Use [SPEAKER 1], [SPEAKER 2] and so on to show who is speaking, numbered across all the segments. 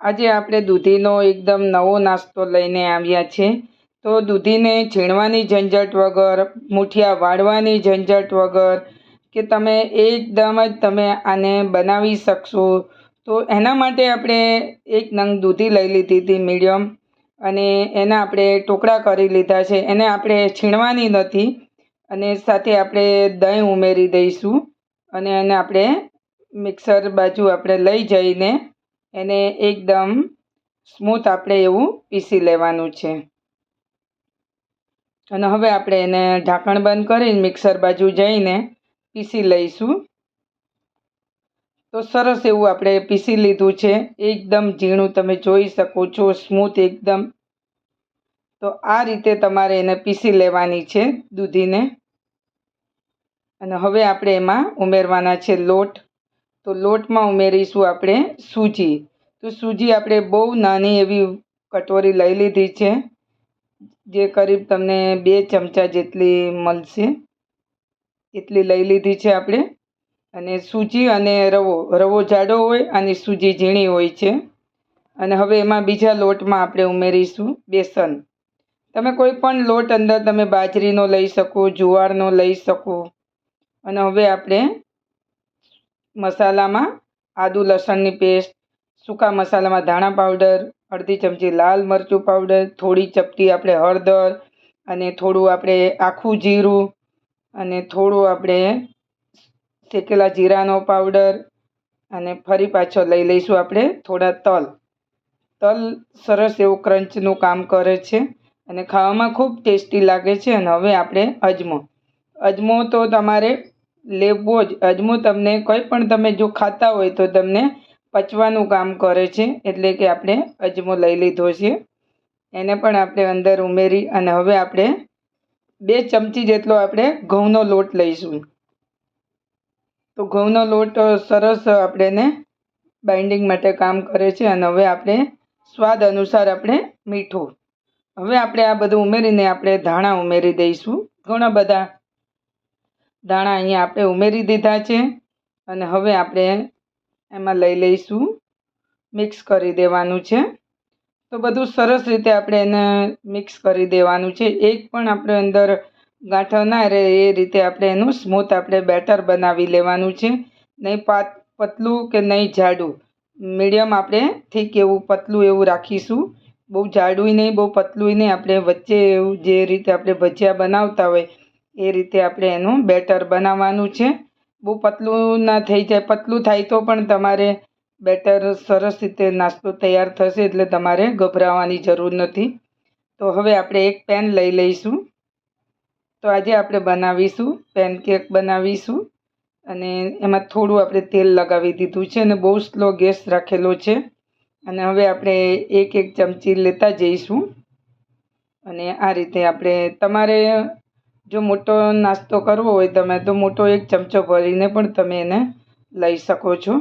[SPEAKER 1] આજે આપણે દૂધીનો એકદમ નવો નાસ્તો લઈને આવ્યા છે. તો દૂધીને છીણવાની ઝંઝટ વગર, મૂઠિયા વાળવાની ઝંઝટ વગર કે તમે એકદમ જ તમે આને બનાવી શકશો. તો એના માટે આપણે એક નંગ દૂધી લઈ લીધી હતી મીડિયમ અને એના આપણે ટુકડા કરી લીધા છે. એને આપણે છીણવાની નથી અને સાથે આપણે દહીં ઉમેરી દઈશું અને એને આપણે મિક્સર બાજુ આપણે લઈ જઈને એને એકદમ સ્મૂથ આપણે એવું પીસી લેવાનું છે. અને હવે આપણે એને ઢાંકણ બંધ કરીને મિક્સર બાજુ જઈને પીસી લઈશું. તો સરસ એવું આપણે પીસી લીધું છે. એકદમ ઝીણું તમે જોઈ શકો છો, સ્મૂથ એકદમ. તો આ રીતે તમારે એને પીસી લેવાની છે દૂધીને. અને હવે આપણે એમાં ઉમેરવાના છે લોટ. તો લોટમાં ઉમેરીશું આપણે સૂજી. તો સૂજી આપણે બહુ નાની એવી કટોરી લઈ લીધી છે, જે કરીબ તમને બે ચમચા જેટલી મળશે. એટલી લઈ લીધી છે આપણે. અને સૂજી અને રવો રવો જાડો હોય અને સૂજી ઝીણી હોય છે. અને હવે એમાં બીજા લોટમાં આપણે ઉમેરીશું બેસન. તમે કોઈ પણ લોટ અંદર તમે બાજરીનો લઈ શકો, જુવારનો લઈ શકો. અને હવે આપણે મસાલામાં આદુ લસણની પેસ્ટ સૂકા મસાલામાં ધાણા પાવડર અડધી ચમચી લાલ મરચું પાવડર થોડી ચપટી આપણે હળદર અને થોડું આપણે આખું જીરું અને થોડું આપણે શેકેલા જીરાનો પાવડર અને ફરી પાછો લઈ લઈશું આપણે થોડા તલ. તલ સરસ એવું ક્રંચનું કામ કરે છે અને ખાવામાં ખૂબ ટેસ્ટી લાગે છે અને હવે આપણે અજમો. અજમો તો તમારે લેવો જ. અજમો તમને કોઈ પણ તમે જો ખાતા હોય તો તમને પચવાનું કામ કરે છે. એટલે કે આપણે અજમો લઈ લીધો છે. એને પણ આપણે અંદર ઉમેરી અને હવે આપણે બે ચમચી જેટલો આપણે ઘઉંનો લોટ લઈશું. તો ઘઉંનો લોટ સરસ આપણે બાઇન્ડિંગ માટે કામ કરે છે અને હવે આપણે સ્વાદ અનુસાર આપણે મીઠું. હવે આપણે આ બધું ઉમેરીને આપણે ધાણા ઉમેરી દઈશું. ઘણા બધા દાણા અહીંયા આપણે ઉમેરી દીધા છે અને હવે આપણે એમાં લઈ લઈશું. મિક્સ કરી દેવાનું છે. તો બધું સરસ રીતે આપણે એને મિક્સ કરી દેવાનું છે. એક પણ આપણે અંદર ગાંઠો ના રહે એ રીતે આપણે એનું સ્મૂથ આપણે બેટર બનાવી લેવાનું છે. નહીં પાત, પતલું કે નહીં જાડું. મીડિયમ આપણે ઠીક એવું પતલું એવું રાખીશું. બહુ જાડું નહીં, બહુ પતલું નહીં. આપણે વચ્ચે એવું જે રીતે આપણે ભજીયા બનાવતા હોય એ રીતે આપણે એનું બેટર બનાવવાનું છે. બહુ પતલું ના થઈ જાય, પતલું થાય તો પણ તમારે બેટર સરસ રીતે નાસ્તો તૈયાર થશે એટલે તમારે ગભરાવાની જરૂર નથી. તો હવે આપણે એક પેન લઈ લઈશું. તો આજે આપણે બનાવીશું, પેનકેક બનાવીશું અને એમાં થોડું આપણે તેલ લગાવી દીધું છે અને બહુ સ્લો ગેસ રાખેલો છે. અને હવે આપણે એક એક ચમચી લેતા જઈશું. અને આ રીતે આપણે તમારે જો મોટો નાસ્તો કરવો હોય તમે, તો મોટો એક ચમચો ભરીને પણ તમે એને લઈ શકો છો.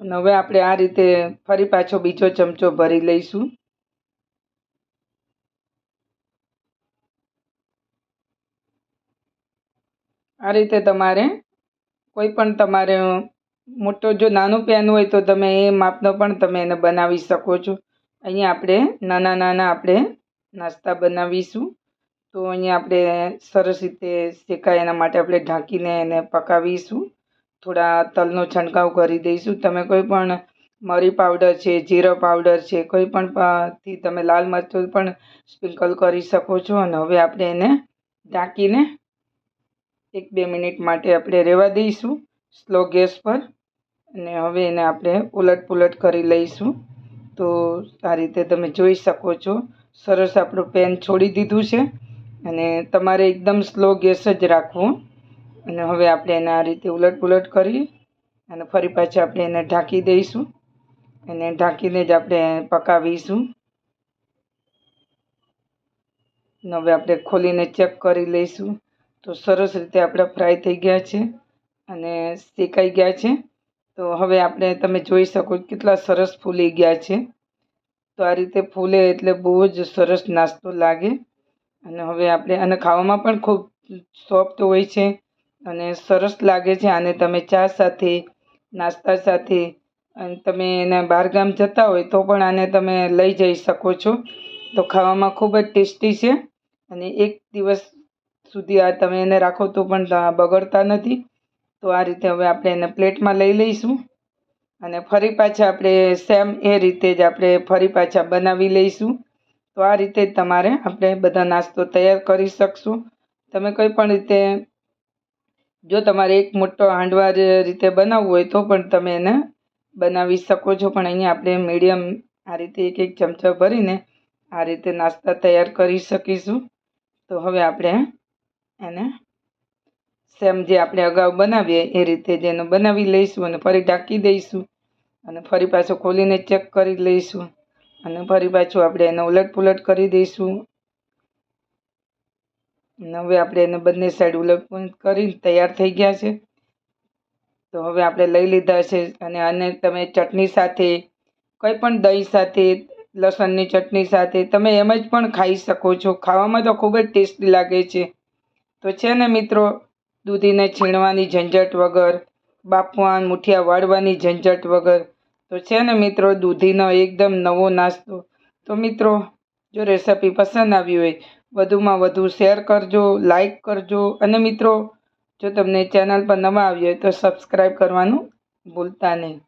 [SPEAKER 1] અને હવે આપણે આ રીતે ફરી પાછો બીજો ચમચો ભરી લઈશું. આ રીતે તમારે કોઈ પણ તમારે મોટો જો નાનું પેન હોય તો તમે એ માપનો પણ તમે એને બનાવી શકો છો. અહીંયા આપણે નાના નાના આપણે નાસ્તા બનાવીશું. તો અહીંયા આપણે સરસ રીતે શેકાય એના માટે આપણે ઢાંકીને એને પકાવીશું. થોડા તલનો છંટકાવ કરી દઈશું. તમે કોઈ પણ મરી પાવડર છે, જીરો પાવડર છે, કોઈ પણ થી તમે લાલ મરચું પણ સ્પ્રિંકલ કરી શકો છો. અને હવે આપણે એને ઢાંકીને એક બે મિનિટ માટે આપણે રહેવા દઈશું. સ્લો ગેસ પર. અને હવે એને આપણે ઉલટ પુલટ કરી લઈશું. તો આ રીતે તમે જોઈ શકો છો. સરસ આપણું પેન છોડી દીધું છે. અને તમારે એકદમ સ્લો ગેસ જ રાખવો. અને હવે આપણે એને આ રીતે ઉલટ પુલટ કરી અને ફરી પાછા આપણે એને ઢાંકી દઈશું. એને ઢાંકીને જ આપણે પકાવીશું. હવે આપણે ખોલીને ચેક કરી લઈશું. તો સરસ રીતે આપણા ફ્રાય થઈ ગયા છે અને શેકાઈ ગયા છે. તો હવે આપણે તમે જોઈ શકો કેટલા સરસ ફૂલી ગયા છે. તો આ રીતે ફૂલે એટલે બહુ જ સરસ નાસ્તો લાગે. અને હવે આપણે, અને ખાવામાં પણ ખૂબ સોફ્ટ હોય છે અને સરસ લાગે છે. આને તમે ચા સાથે, નાસ્તા સાથે, અને તમે એના બહારગામ જતા હોય તો પણ આને તમે લઈ જઈ શકો છો. તો ખાવામાં ખૂબ જ ટેસ્ટી છે. અને એક દિવસ સુધી આ તમે એને રાખો તો પણ બગડતા નથી. તો આ રીતે હવે આપણે એને પ્લેટમાં લઈ લઈશું. અને ફરી પાછા આપણે સેમ એ રીતે જ આપણે ફરી પાછા બનાવી લઈશું. તો આ રીતે તમારે આપણે બધા નાસ્તો તૈયાર કરી શકશું. તમે કોઈ પણ રીતે જો તમારે એક મોટો હાંડવા રીતે બનાવવું હોય તો પણ તમે એને બનાવી શકો છો. પણ અહીંયા આપણે મીડિયમ આ રીતે એક એક ચમચા ભરીને આ રીતે નાસ્તા તૈયાર કરી શકીશું. તો હવે આપણે એને સેમ જે આપણે અગાઉ બનાવીએ, એ રીતે જ એનું બનાવી લઈશું અને ફરી ઢાંકી દઈશું અને ફરી પાછો ખોલીને ચેક કરી લઈશું અને ફરી પાછું આપણે એને ઉલટ પુલટ કરી દઈશું. અને હવે આપણે એને બંને સાઈડ ઉલટ પુલટ કરી તૈયાર થઈ ગયા છે. તો હવે આપણે લઈ લીધા છે અને આને તમે ચટણી સાથે, કંઈ પણ દહીં સાથે, લસણની ચટણી સાથે, તમે એમ જ પણ ખાઈ શકો છો. ખાવામાં તો ખૂબ જ ટેસ્ટી લાગે છે. તો છે ને મિત્રો દૂધીને છીણવાની ઝંઝટ વગર બાપવાન મુઠિયા વાળવાની ઝંઝટ વગર. તો છે ને મિત્રો, દૂધીનો એકદમ નવો નાસ્તો. તો મિત્રો, જો રેસિપી પસંદ આવી હોય, વધુમાં વધુ શેર કરજો, લાઈક કરજો. અને મિત્રો, જો તમને ચેનલ પર નવા આવી હોય તો સબસ્ક્રાઈબ કરવાનું ભૂલતા નહીં.